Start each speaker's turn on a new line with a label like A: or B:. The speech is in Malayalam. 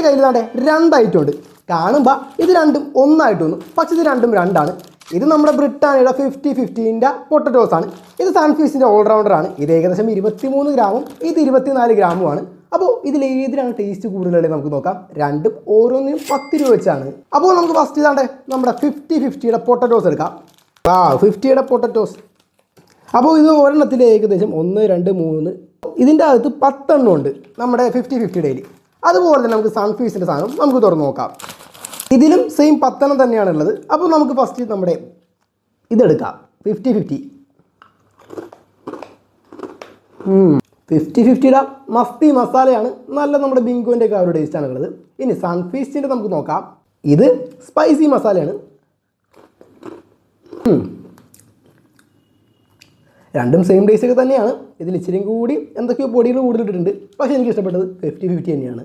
A: എന്റെ കയ്യിൽ താണ്ടെ രണ്ടായിട്ടുണ്ട്. കാണുമ്പോൾ ഇത് രണ്ടും ഒന്നായിട്ട് വന്നു. പക്ഷേ ഇത് രണ്ടും രണ്ടാണ്. ഇത് നമ്മുടെ ബ്രിട്ടാനിയുടെ ഫിഫ്റ്റി ഫിഫ്റ്റീന്റെ പൊട്ടറ്റോസ് ആണ്. ഇത് സൺഫീസിന്റെ ഓൾറൗണ്ടർ ആണ്. ഇത് ഏകദേശം ഇരുപത്തി മൂന്ന് ഗ്രാമും ഇത് ഇരുപത്തിനാല് ഗ്രാമുമാണ്. അപ്പോൾ ഇതിൽ ഏതിനാണ് ടേസ്റ്റ് കൂടുതലുള്ളത് നമുക്ക് നോക്കാം. രണ്ടും ഓരോന്നിനും പത്ത് രൂപ വെച്ചാണ്. അപ്പോൾ നമുക്ക് ഫസ്റ്റ് ഇതാണ്ട് നമ്മുടെ ഫിഫ്റ്റി ഫിഫ്റ്റിയുടെ പൊട്ടറ്റോസ് എടുക്കാം. ആ ഫിഫ്റ്റിയുടെ പൊട്ടറ്റോസ് അപ്പോൾ ഇത് ഒരെണ്ണത്തിൽ ഏകദേശം ഒന്ന് രണ്ട് മൂന്ന്. ഇതിന്റെ അകത്ത് പത്തെണ്ണം ഉണ്ട് നമ്മുടെ ഫിഫ്റ്റി ഫിഫ്റ്റി ഡെയിലി അതുപോലെ തന്നെ നമുക്ക് സൺഫീസിന്റെ സാധനം നമുക്ക് തുറന്ന് നോക്കാം. ഇതിലും സെയിം പത്തെണ്ണം തന്നെയാണ് ഉള്ളത്. അപ്പോൾ നമുക്ക് ഫസ്റ്റ് നമ്മുടെ ഇതെടുക്കാം. ഫിഫ്റ്റി ഫിഫ്റ്റി ഫിഫ്റ്റി ഫിഫ്റ്റിയുടെ മസ്തി മസാലയാണ് നല്ല നമ്മുടെ ബിങ്കോന്റെ ഒക്കെ ആ ഒരു ടേസ്റ്റാണ് ഉള്ളത് ഇനി സൺഫീസ്റ്റിന്റെ നമുക്ക് നോക്കാം. ഇത് സ്പൈസി മസാലയാണ്. രണ്ടും സെയിം ടേസ്റ്റ് ഒക്കെ തന്നെയാണ്. ഇതിൽ ഇച്ചിരിയും കൂടി എന്തൊക്കെയോ പൊടികൾ കൂടുതലിട്ടിട്ടുണ്ട് പക്ഷേ എനിക്ക് ഇഷ്ടപ്പെട്ടത് ഫിഫ്റ്റി ഫിഫ്റ്റി തന്നെയാണ്.